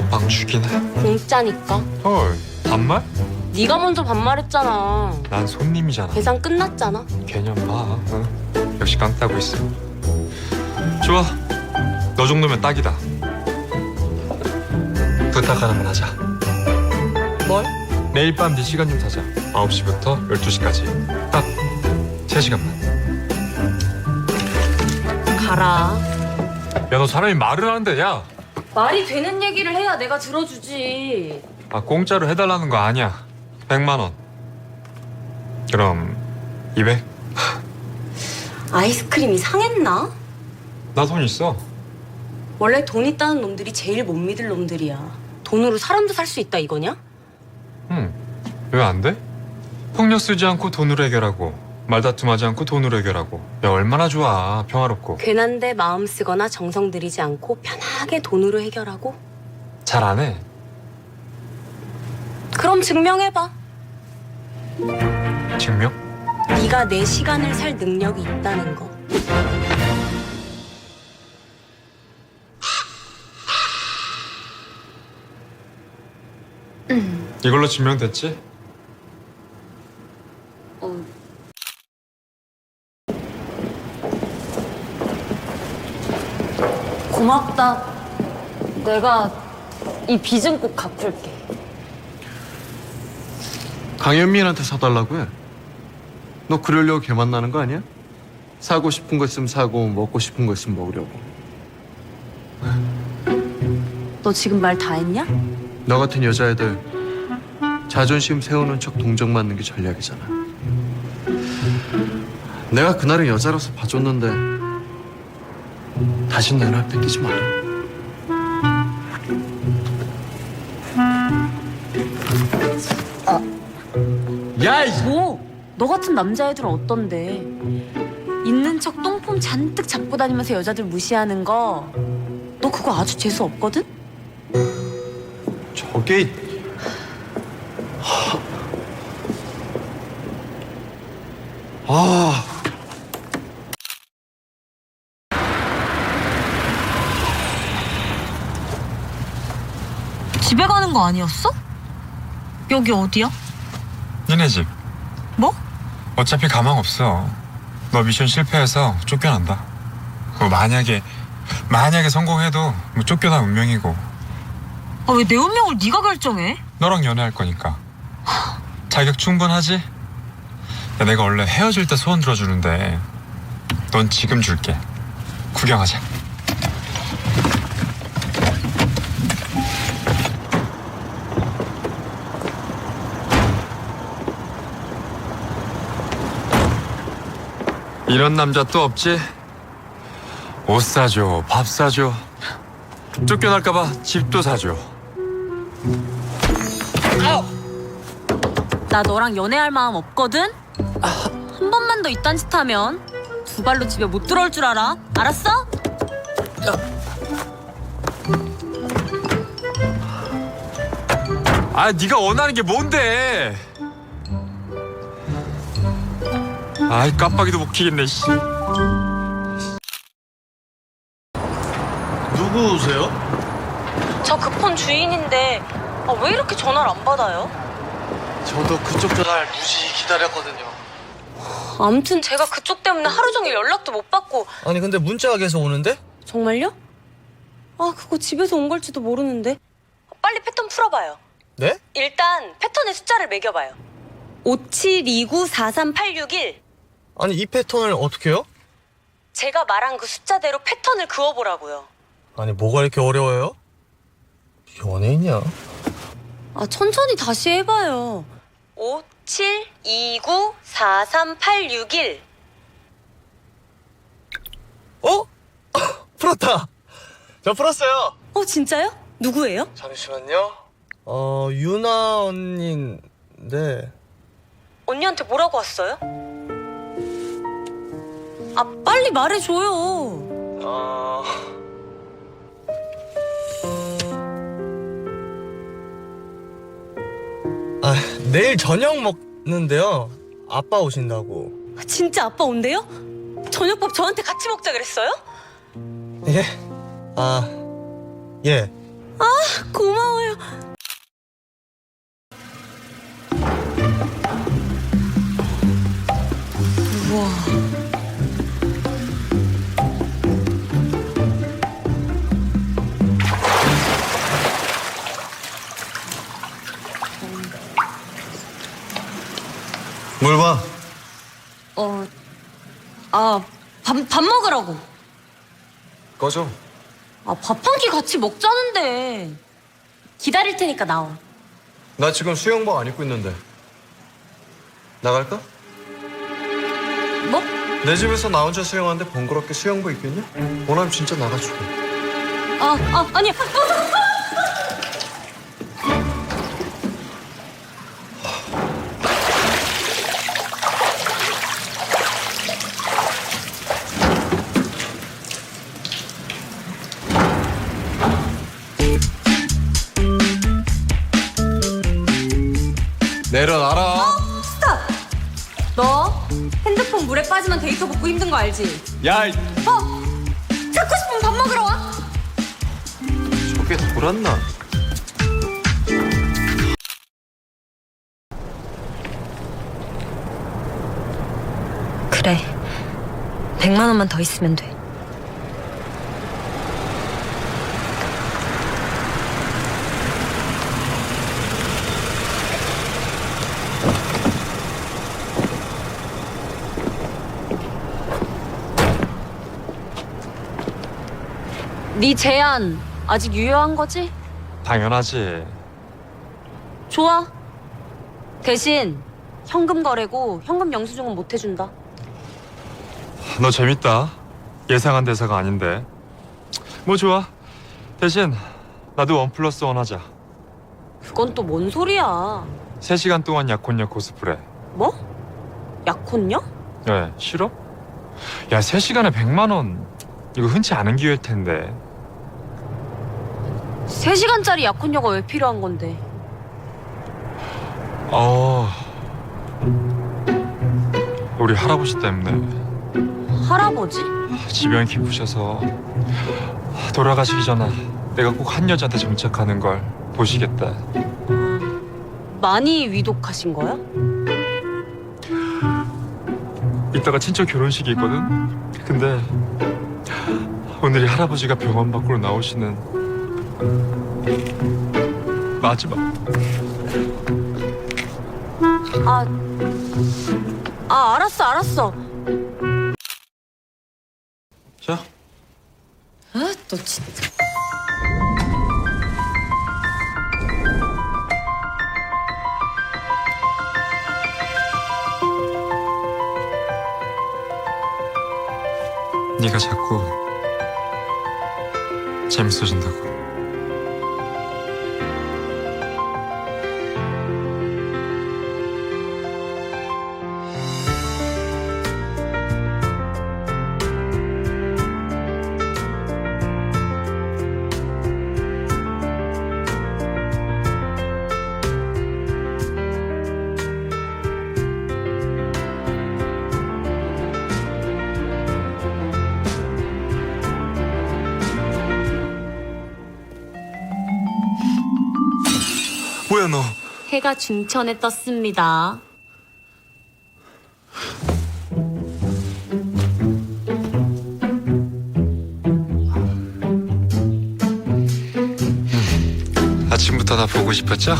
먹방 죽이네. 공짜니까. 헐, 반말? 네가 먼저 반말했잖아. 난 손님이잖아. 계산 끝났잖아. 개념 봐. 응? 역시 깡 따고 있어. 좋아. 너 정도면 딱이다. 부탁 하나만 하자. 뭘? 내일 밤 네 시간 좀 사자. 9시부터 12시까지. 딱 3시간만. 가라. 야, 너 사람이 말을 하는데, 야. 말이 되는 얘기를 해야 내가 들어주지. 아, 공짜로 해달라는 거 아니야. 100만 원. 그럼 200? 아이스크림이 상했나? 나 돈 있어. 원래 돈 있다는 놈들이 제일 못 믿을 놈들이야. 돈으로 사람도 살 수 있다 이거냐? 응. 왜 안 돼? 폭력 쓰지 않고 돈으로 해결하고 말다툼하지 않고 돈으로 해결하고 야 얼마나 좋아 평화롭고 괜한데 마음 쓰거나 정성 들이지 않고 편하게 돈으로 해결하고? 잘 안 해. 그럼 증명해봐. 증명? 네가 내 시간을 살 능력이 있다는 거. 이걸로 증명됐지? 어, 고맙다. 내가 이 빚은 꼭 갚을게. 강현민한테 사달라고 해. 너 그러려고 걔 만나는 거 아니야? 사고 싶은 거 있으면 사고 먹고 싶은 거 있으면 먹으려고. 너 지금 말 다 했냐? 너 같은 여자애들 자존심 세우는 척 동정 맞는 게 전략이잖아. 내가 그날은 여자라서 봐줬는데 다신 내날 뺏기지 마라. 야, 이 뭐? 너 같은 남자애들은 어떤데? 있는 척 똥폼 잔뜩 잡고 다니면서 여자들 무시하는 거. 너 그거 아주 재수 없거든? 저게 이- 아, 집에 가는 거 아니었어? 여기 어디야? 니네 집. 뭐? 어차피 가망 없어. 너 미션 실패해서 쫓겨난다. 뭐 만약에 만약에 성공해도 뭐 쫓겨난 운명이고 아, 왜 내 운명을 네가 결정해? 너랑 연애할 거니까. 자격 충분하지? 야, 내가 원래 헤어질 때 소원 들어주는데 넌 지금 줄게. 구경하자. 이런 남자 또 없지? 옷 사줘, 밥 사줘. 쫓겨날까봐 집도 사줘. 나 너랑 연애할 마음 없거든? 한 번만 더 이딴 짓 하면 두 발로 집에 못 들어올 줄 알아? 알았어? 아, 네가 원하는 게 뭔데? 아이 깜빡이도 못 키겠네. 씨. 누구세요? 저 그 폰 주인인데 아, 왜 이렇게 전화를 안 받아요? 저도 그쪽 전화를 무지 기다렸거든요. 아무튼 제가 그쪽 때문에 하루 종일 연락도 못 받고 아니 근데 문자가 계속 오는데? 정말요? 아 그거 집에서 온 걸지도 모르는데 빨리 패턴 풀어봐요 네? 일단 패턴의 숫자를 매겨봐요 57294381 아니 이 패턴을 어떻게 해요? 제가 말한 그 숫자대로 패턴을 그어보라고요 아니 뭐가 이렇게 어려워요? 연예인이야 아 천천히 다시 해봐요 57294381 어? 풀었다 저 풀었어요 어 진짜요? 누구예요? 잠시만요 어 유나 언니인데 언니한테 뭐라고 왔어요? 아 빨리 말해줘요 어... 아 내일 저녁 먹는데요 아빠 오신다고 아, 진짜 아빠 온대요? 저녁밥 저한테 같이 먹자 그랬어요? 예? 아 예. 고마워요. 뭘 봐? 어, 아, 밥, 밥 먹으라고. 꺼져. 아, 밥 한 끼 같이 먹자는데. 기다릴 테니까 나와. 나 지금 수영복 안 입고 있는데. 나갈까? 뭐? 내 집에서 나 혼자 수영하는데 번거롭게 수영복 입겠냐? 원하면 진짜 나가주고. 아, 아, 아니야. 내려놔라. 너 핸드폰 물에 빠지면 데이터 복구 힘든 거 알지? 야, 이- 어? 찾고 싶으면 밥 먹으러 와. 저게 돌았나? 그래. 100만 원만 더 있으면 돼. 네 제안 아직 유효한 거지? 당연하지. 좋아. 대신 현금 거래고 현금 영수증은 못 해준다. 너 재밌다. 예상한 대사가 아닌데. 뭐 좋아. 대신 나도 원 플러스 원 하자. 그건 또 뭔 소리야? 3시간 동안 약혼녀 코스프레. 뭐? 약혼녀? 왜? 싫어? 야, 3시간에 100만 원. 이거 흔치 않은 기회일 텐데. 3시간짜리 약혼녀가 왜 필요한 건데? 어. 우리 할아버지 때문에 할아버지? 지병이 깊으셔서 돌아가시기 전에 내가 꼭 한 여자한테 정착하는 걸 보시겠다. 많이 위독하신 거야? 이따가 친척 결혼식이 있거든. 근데 오늘이 할아버지가 병원 밖으로 나오시는 마지막. 아, 아 알았어 알았어. 자, 아, 너 진짜. 네가 자꾸 재밌어진다고. 해가 중천에 떴습니다. 아침부터 나 보고 싶었죠?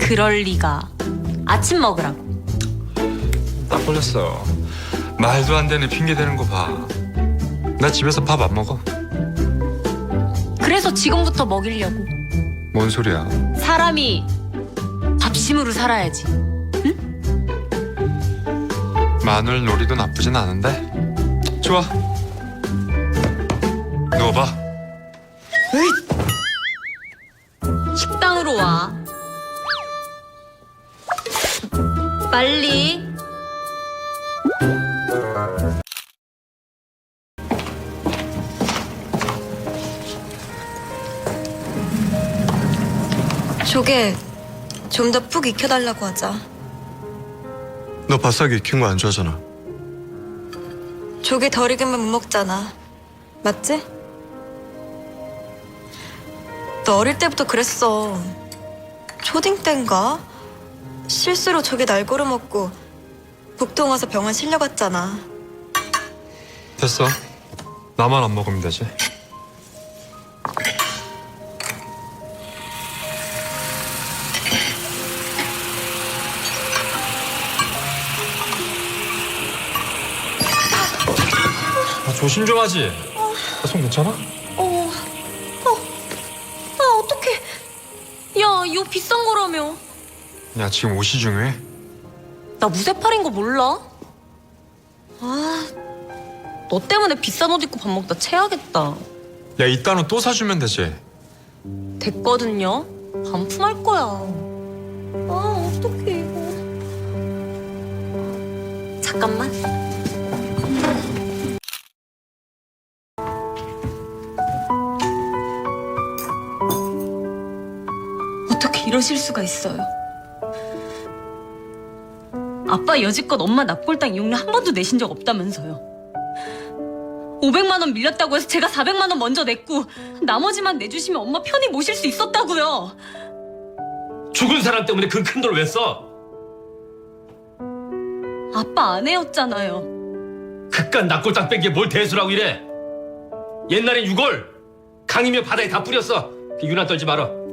그럴 리가. 아침 먹으라고. 딱 걸렸어. 말도 안 되는 핑계 대는 거 봐. 나 집에서 밥 안 먹어. 그래서 지금부터 먹이려고. 뭔 소리야? 사람이 밥심으로 살아야지. 마늘 놀이도 나쁘진 않은데. 좋아. 누워봐. 식당으로 와. 빨리. 조개 좀 더 푹 익혀달라고 하자. 너 바싹 익힌 거 안 좋아하잖아. 조개 덜 익으면 못 먹잖아. 맞지? 너 어릴 때부터 그랬어. 초딩 땐가? 실수로 저게 날 걸어먹고 북동 와서 병원 실려갔잖아. 됐어. 나만 안 먹으면 되지. 조심 좀 하지. 아, 손 괜찮아? 어, 어, 아 어떡해. 야, 이거 비싼 거라며. 야 지금 옷이 중요해. 나 무쇠팔인 거 몰라? 아, 너 때문에 비싼 옷 입고 밥 먹다 체하겠다. 야 이딴 옷또 사주면 되지. 됐거든요. 반품할 거야. 아, 어떡해, 이거. 잠깐만. 이러실 수가 있어요? 아빠 여지껏 엄마 납골당 이용료 한 번도 내신 적 없다면서요. 500만 원 밀렸다고 해서 제가 400만 원 먼저 냈고 나머지만 내주시면 엄마 편히 모실 수 있었다고요. 죽은 사람 때문에 그 큰 돈을 왜 써? 아빠 아내였잖아요. 그깟 납골당 뺀 게 뭘 대수라고 이래? 옛날엔 유골 강이며 바다에 다 뿌렸어. 그 유난 떨지 말어.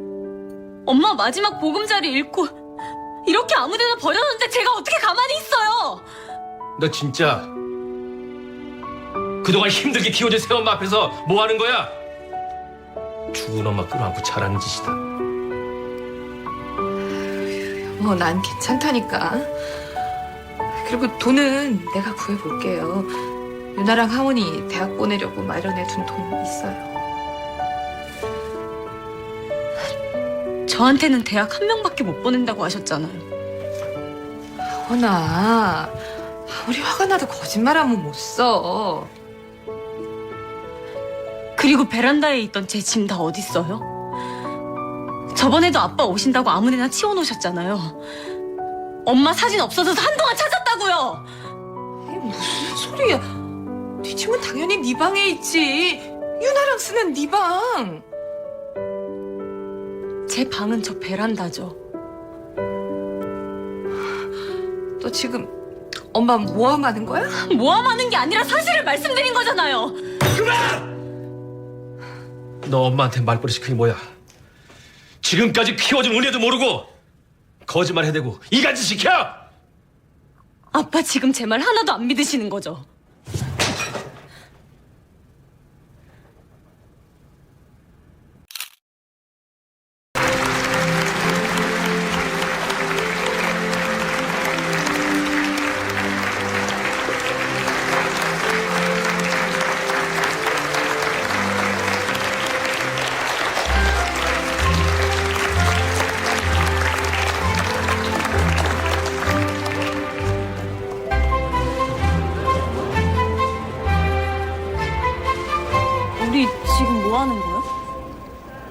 엄마 마지막 보금자리 잃고 이렇게 아무데나 버렸는데 제가 어떻게 가만히 있어요? 너 진짜 그동안 힘들게 키워준 새엄마 앞에서 뭐 하는 거야? 죽은 엄마 끌어안고 잘하는 짓이다. 뭐 난 괜찮다니까. 그리고 돈은 내가 구해볼게요. 유나랑 하원이 대학 보내려고 마련해 둔 돈 있어요. 저한테는 대학 한 명밖에 못 보낸다고 하셨잖아요. 하원아, 아무리 화가 나도 거짓말하면 못 써. 그리고 베란다에 있던 제 짐 다 어딨어요? 저번에도 아빠 오신다고 아무 데나 치워놓으셨잖아요. 엄마 사진 없어져서 한동안 찾았다고요. 이게 무슨 소리야? 네 짐은 당연히 네 방에 있지. 유나랑 쓰는 네 방. 제 방은 저 베란다죠. 너 지금 엄마 모함하는 거야? 모함하는 게 아니라 사실을 말씀드린 거잖아요. 너 엄마한테 말버릇이 그게 뭐야? 지금까지 키워준 은혜도 모르고 거짓말 해대고 이간질 시켜? 아빠 지금 제 말 하나도 안 믿으시는 거죠?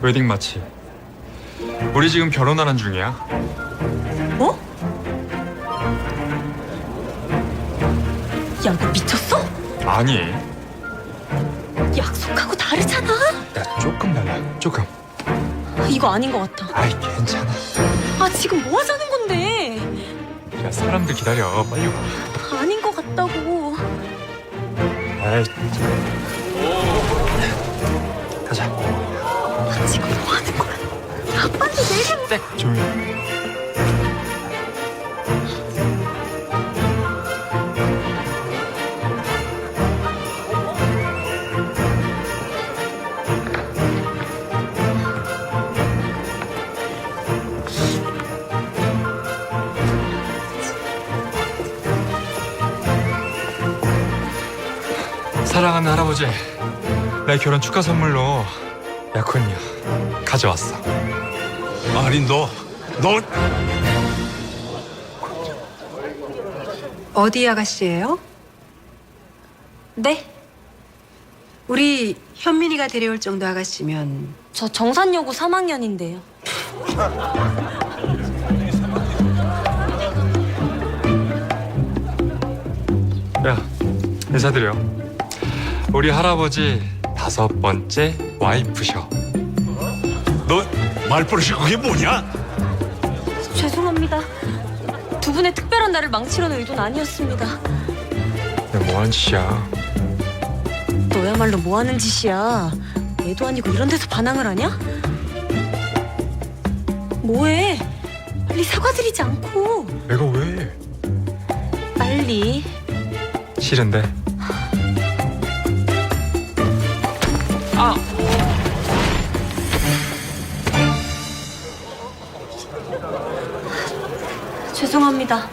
웨딩 마치. 우리 지금 결혼하는 중이야. 뭐? 야, 너 미쳤어? 아니. 약속하고 다르잖아. 야 조금 달라. 조금. 이거 아닌 것 같아. 아이 괜찮아. 아, 지금 뭐 하자는 건데? 야 사람들 기다려. 빨리 와. 아닌 것 같다고. 아이. 가자. 조용히. 사랑하는 할아버지, 내 결혼 축하 선물로 약혼녀 가져왔어. 아니 너, 너 어디 아가씨예요? 네? 우리 현민이가 데려올 정도 아가씨면 저 정산여고 3학년인데요. 야, 인사드려. 우리 할아버지 다섯 번째 와이프셔. 너 말버릇이 그게 뭐냐? 죄송합니다. 두 분의 특별한 날을 망치려는 의도는 아니었습니다. 야, 뭐하는 짓이야? 너야말로 뭐 하는 짓이야? 애도 아니고 이런 데서 반항을 하냐? 뭐해? 빨리 사과드리지 않고 내가 왜? 빨리 싫은데. 죄송합니다.